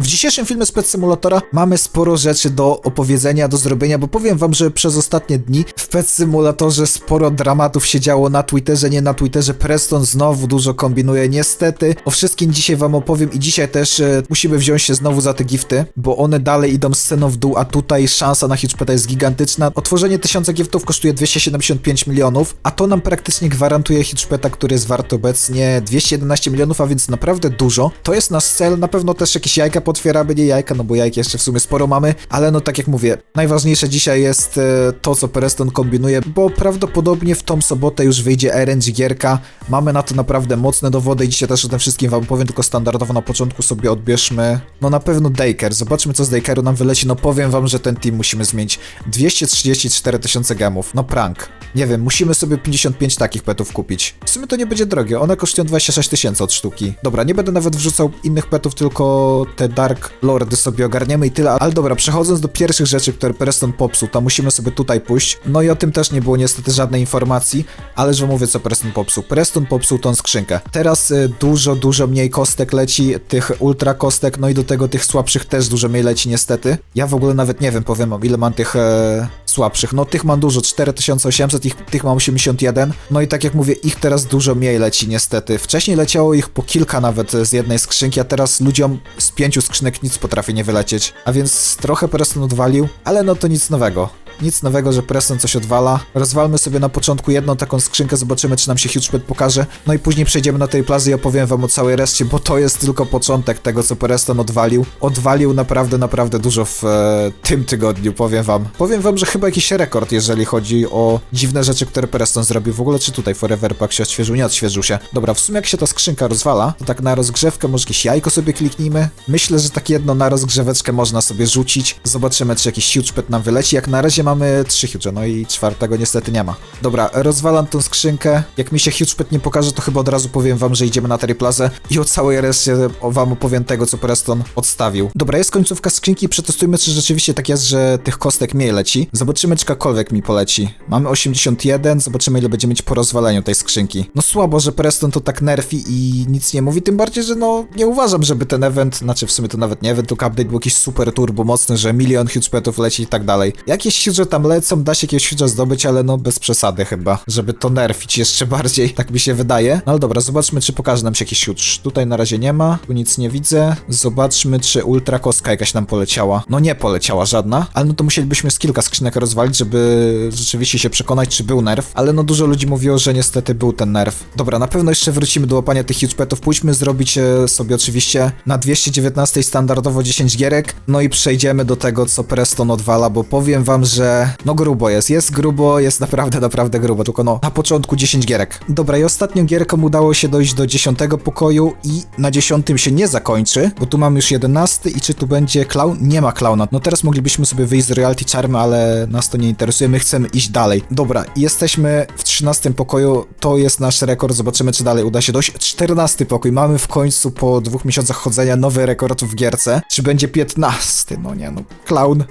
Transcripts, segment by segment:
W dzisiejszym filmie z Pet Simulatora mamy sporo rzeczy do opowiedzenia, do zrobienia, bo powiem wam, że przez ostatnie dni w Pet Simulatorze sporo dramatów się działo na Twitterze, nie na Twitterze. Preston znowu dużo kombinuje, niestety. O wszystkim dzisiaj wam opowiem i dzisiaj też e, musimy wziąć się znowu za te gifty, bo one dalej idą sceną w dół, a tutaj szansa na Hitchpeta jest gigantyczna. Otworzenie tysiąca giftów kosztuje 275 milionów, a to nam praktycznie gwarantuje Hitchpeta, który jest wart obecnie 211 milionów, a więc naprawdę dużo. To jest nasz cel, na pewno też jakieś jajka potwieramy, nie jajka, no bo jajek jeszcze w sumie sporo mamy, ale no tak jak mówię, najważniejsze dzisiaj jest e, to, co Preston kombinuje, bo prawdopodobnie w tą sobotę już wyjdzie RNG gierka, mamy na to naprawdę mocne dowody i dzisiaj też o tym wszystkim wam powiem, tylko standardowo na początku sobie odbierzmy, no na pewno Daker, zobaczmy co z Dakeru nam wyleci, no powiem wam, że ten team musimy zmienić, 234 tysiące gemów, no prank, nie wiem, musimy sobie 55 takich petów kupić, w sumie to nie będzie drogie, one kosztują 26 tysięcy od sztuki, dobra, nie będę nawet wrzucał innych petów, tylko te Dark Lordy sobie ogarniemy i tyle, ale dobra, przechodząc do pierwszych rzeczy, które Preston popsuł, to musimy sobie tutaj pójść, no i o tym też nie było niestety żadnej informacji, ale że mówię co Preston popsuł. Preston popsuł tą skrzynkę. Teraz y, dużo, dużo mniej kostek leci, tych ultra kostek, no i do tego tych słabszych też dużo mniej leci niestety. Ja w ogóle nawet nie wiem, powiem wam, ile mam tych e, słabszych. No tych mam dużo, 4800, ich, tych mam 81, no i tak jak mówię, ich teraz dużo mniej leci niestety. Wcześniej leciało ich po kilka nawet z jednej skrzynki, a teraz ludziom z pięciu skrzynek nic potrafi nie wylecieć. A więc trochę Preston odwalił, ale no to nic nowego. Nic nowego, że Preston coś odwala. Rozwalmy sobie na początku jedną taką skrzynkę, zobaczymy, czy nam się Huge pokaże. No i później przejdziemy na tej plazy i opowiem wam o całej reszcie, bo to jest tylko początek tego, co Preston odwalił. Odwalił naprawdę, naprawdę dużo w e, tym tygodniu, powiem wam. Powiem wam, że chyba jakiś rekord, jeżeli chodzi o dziwne rzeczy, które Preston zrobił. W ogóle, czy tutaj Forever Pack się odświeżył? Nie odświeżył się. Dobra, w sumie jak się ta skrzynka rozwala, to tak na rozgrzewkę może jakieś jajko sobie kliknijmy. Myślę, że tak jedno na rozgrzeweczkę można sobie rzucić. Zobaczymy, czy jakiś huge pet nam wyleci. Jak na razie mamy trzy huge, no i czwartego niestety nie ma. Dobra, rozwalam tą skrzynkę. Jak mi się huge pet nie pokaże, to chyba od razu powiem wam, że idziemy na Terryplazę i o całej reszcie wam opowiem tego, co Preston odstawił. Dobra, jest końcówka skrzynki, przetestujmy, czy rzeczywiście tak jest, że tych kostek mniej leci. Zobaczymy, czy jakakolwiek mi poleci. Mamy 81, zobaczymy, ile będzie mieć po rozwaleniu tej skrzynki. No słabo, że Preston to tak nerfi i nic nie mówi, tym bardziej, że no nie uważam, żeby ten event, znaczy w sumie to nawet nie event, tylko update był jakiś super turbo mocny, że milion huge petów leci i tak dalej. Jakieś huge tam lecą, da się jakiegoś huge zdobyć, ale no bez przesady chyba, żeby to nerfić jeszcze bardziej, tak mi się wydaje. No ale dobra, zobaczmy, czy pokaże nam się jakiś huge. Tutaj na razie nie ma, tu nic nie widzę. Zobaczmy, czy ultra kostka jakaś nam poleciała. No nie poleciała żadna, ale no to musielibyśmy z kilka skrzynek rozwalić, żeby rzeczywiście się przekonać, czy był nerf, ale no dużo ludzi mówiło, że niestety był ten nerf. Dobra, na pewno jeszcze wrócimy do łapania tych huge petów. Pójdźmy zrobić e, sobie oczywiście na 219 standardowo 10 gierek, no i przejdziemy do tego, co Preston odwala, bo powiem wam, że no grubo jest, jest grubo, jest naprawdę, naprawdę grubo, tylko no na początku 10 gierek. Dobra, i ostatnią gierką udało się dojść do 10 pokoju i na 10 się nie zakończy, bo tu mam już 11 i czy tu będzie clown? Nie ma klauna. No teraz moglibyśmy sobie wyjść z Royalty Charmy, ale nas to nie interesuje, my chcemy iść dalej. Dobra, jesteśmy w 13 pokoju, to jest nasz rekord, zobaczymy czy dalej uda się dojść. 14 pokój, mamy w końcu po dwóch miesiącach chodzenia nowy rekord w gierce. Czy będzie 15? No nie no, clown.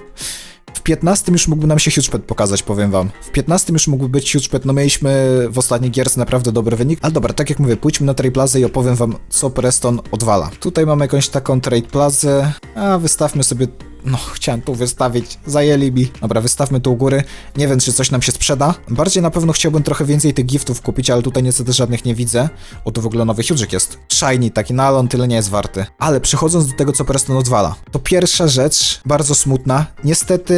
W 15 już mógłby nam się HugePet pokazać, powiem wam. W 15 już mógłby być HugePet, no mieliśmy w ostatniej gierce naprawdę dobry wynik. Ale dobra, tak jak mówię, pójdźmy na Trade Plaza i opowiem wam, co Preston odwala. Tutaj mamy jakąś taką Trade Plazę, a wystawmy sobie no, chciałem tu wystawić, zajęli mi. Dobra, wystawmy tu u góry. Nie wiem, czy coś nam się sprzeda. Bardziej na pewno chciałbym trochę więcej tych giftów kupić, ale tutaj niestety żadnych nie widzę. O, tu w ogóle nowy huge'ik jest. Shiny taki, no ale on tyle nie jest warty. Ale przechodząc do tego, co Preston odwala. To pierwsza rzecz, bardzo smutna. Niestety,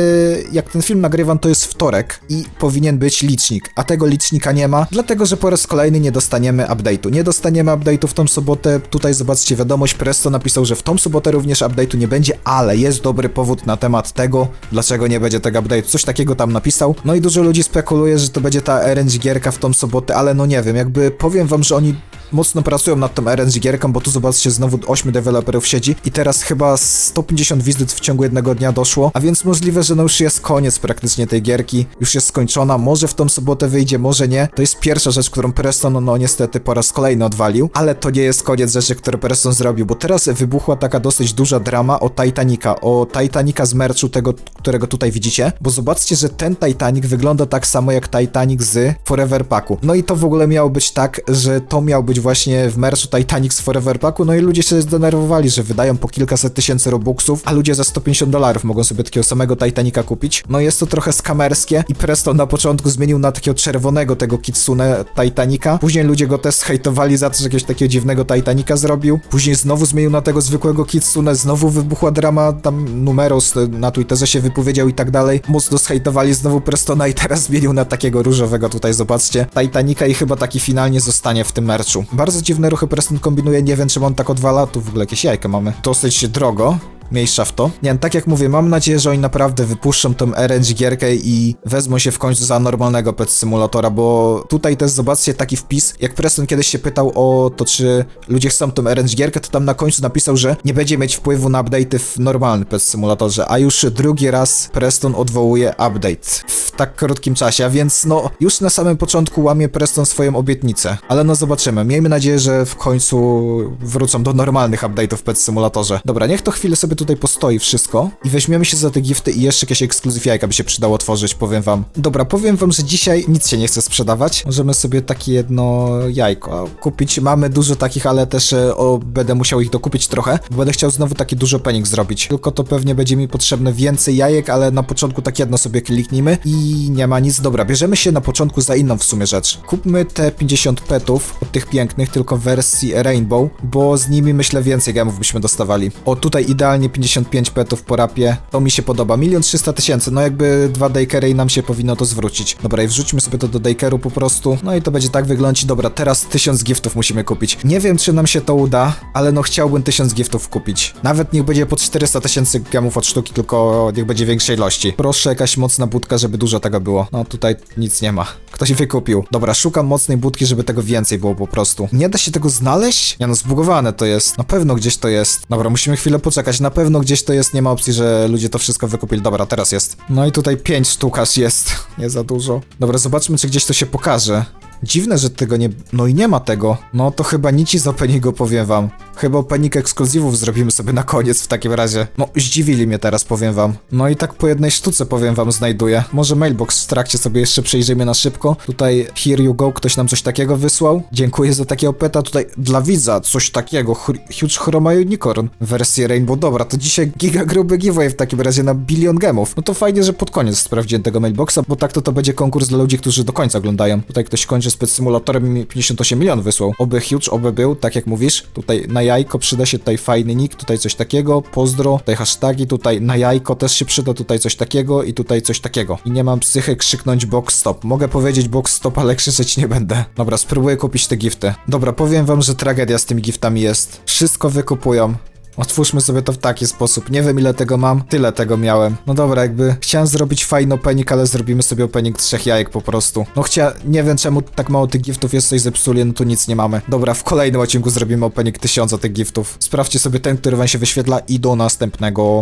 jak ten film nagrywam, to jest wtorek i powinien być licznik, a tego licznika nie ma, dlatego, że po raz kolejny nie dostaniemy update'u. Nie dostaniemy update'u w tą sobotę. Tutaj zobaczcie wiadomość, Preston napisał, że w tą sobotę również update'u nie będzie, ale jest dobry powód na temat tego, dlaczego nie będzie tego update. Coś takiego tam napisał. No i dużo ludzi spekuluje, że to będzie ta RNG gierka w tą sobotę, ale no nie wiem, jakby powiem wam, że oni mocno pracują nad tą RNG gierką, bo tu zobaczcie, znowu 8 deweloperów siedzi i teraz chyba 150 wizyt w ciągu jednego dnia doszło, a więc możliwe, że no już jest koniec praktycznie tej gierki, już jest skończona, może w tą sobotę wyjdzie, może nie. To jest pierwsza rzecz, którą Preston, no niestety po raz kolejny odwalił, ale to nie jest koniec rzeczy, które Preston zrobił, bo teraz wybuchła taka dosyć duża drama o Titanica, o Titanica z merchu tego, którego tutaj widzicie, bo zobaczcie, że ten Titanic wygląda tak samo jak Titanic z Forever Packu. No i to w ogóle miało być tak, że to miał być właśnie w merchu Titanic z Forever Packu, no i ludzie się zdenerwowali, że wydają po kilkaset tysięcy robuxów, a ludzie za 150 dolarów mogą sobie takiego samego Titanica kupić. No jest to trochę skamerskie i Preston na początku zmienił na takiego czerwonego tego Kitsune Titanica. Później ludzie go też hejtowali za to, że jakiegoś takiego dziwnego Titanica zrobił. Później znowu zmienił na tego zwykłego Kitsune, znowu wybuchła drama, tam Numeros na Twitterze się wypowiedział i tak dalej. Mocno zhejtowali znowu Prestona i teraz zmienił na takiego różowego tutaj, zobaczcie, Titanica i chyba taki finalnie zostanie w tym merchu. Bardzo dziwne ruchy Preston kombinuje, nie wiem czym on tak odwala, tu w ogóle jakieś jajka mamy. Dosyć drogo, Mniejsza w to. Nie tak jak mówię, mam nadzieję, że oni naprawdę wypuszczą tą RNG gierkę i wezmą się w końcu za normalnego pet simulatora, bo tutaj też zobaczcie taki wpis, jak Preston kiedyś się pytał o to, czy ludzie chcą tą RNG gierkę, to tam na końcu napisał, że nie będzie mieć wpływu na update'y w normalnym pet simulatorze, a już drugi raz Preston odwołuje update w tak krótkim czasie, a więc no, już na samym początku łamie Preston swoją obietnicę, ale no zobaczymy. Miejmy nadzieję, że w końcu wrócą do normalnych update'ów w pet simulatorze. Dobra, niech to chwilę sobie tutaj postoi wszystko i weźmiemy się za te gifty i jeszcze jakieś ekskluzyw jajka by się przydało otworzyć, powiem wam. Dobra, powiem wam, że dzisiaj nic się nie chce sprzedawać. Możemy sobie takie jedno jajko kupić. Mamy dużo takich, ale też e, o, będę musiał ich dokupić trochę, bo będę chciał znowu taki dużo penik zrobić. Tylko to pewnie będzie mi potrzebne więcej jajek, ale na początku tak jedno sobie kliknijmy i nie ma nic. Dobra, bierzemy się na początku za inną w sumie rzecz. Kupmy te 50 petów od tych pięknych, tylko w wersji Rainbow, bo z nimi myślę więcej gemów byśmy dostawali. O, tutaj idealnie 55 petów po rapie. To mi się podoba. Milion 300 tysięcy. No jakby dwa daykery i nam się powinno to zwrócić. Dobra, i wrzućmy sobie to do daykeru po prostu. No i to będzie tak wyglądać. Dobra, teraz 1000 giftów musimy kupić. Nie wiem, czy nam się to uda, ale no chciałbym 1000 giftów kupić. Nawet niech będzie po 400 tysięcy gemów od sztuki, tylko niech będzie większej ilości. Proszę, jakaś mocna budka, żeby dużo tego było. No tutaj nic nie ma. Ktoś wykupił. Dobra, szukam mocnej budki, żeby tego więcej było po prostu. Nie da się tego znaleźć? Nie no, zbugowane to jest. Na pewno gdzieś to jest. Dobra, musimy chwilę poczekać. Na pewno gdzieś to jest. Nie ma opcji, że ludzie to wszystko wykupili. Dobra, teraz jest. No i tutaj 5 sztuk aż jest. Nie za dużo. Dobra, zobaczmy, czy gdzieś to się pokaże. Dziwne, że tego nie... No i nie ma tego. No to chyba nic z Openigo powiem wam. Chyba Opening ekskluzywów zrobimy sobie na koniec w takim razie. No, zdziwili mnie teraz, powiem wam. No i tak po jednej sztuce, powiem wam, znajduję. Może mailbox w trakcie sobie jeszcze przejrzymy na szybko. Tutaj, here you go, ktoś nam coś takiego wysłał. Dziękuję za takie opeta. Tutaj dla widza coś takiego. Huge Chroma Unicorn. Wersję Rainbow. Dobra, to dzisiaj giga gruby giveaway w takim razie na bilion gemów. No to fajnie, że pod koniec sprawdziłem tego mailboxa, bo tak to to będzie konkurs dla ludzi, którzy do końca oglądają. Tutaj ktoś kończy z pet symulatorem i mi 58 milionów wysłał. Oby huge, oby był, tak jak mówisz. Tutaj na jajko przyda się tutaj fajny nick, tutaj coś takiego, pozdro, tutaj hasztagi, tutaj na jajko też się przyda, tutaj coś takiego i tutaj coś takiego. I nie mam psychy krzyknąć box stop. Mogę powiedzieć box stop, ale krzyczeć nie będę. Dobra, spróbuję kupić te gifty. Dobra, powiem wam, że tragedia z tymi giftami jest. Wszystko wykupują. Otwórzmy sobie to w taki sposób. Nie wiem ile tego mam, tyle tego miałem. No dobra, jakby chciałem zrobić fajny opening, ale zrobimy sobie opening trzech jajek po prostu. No chcia, nie wiem czemu tak mało tych giftów jest, coś zepsuli, no tu nic nie mamy. Dobra, w kolejnym odcinku zrobimy opening tysiąca tych giftów. Sprawdźcie sobie ten, który wam się wyświetla i do następnego.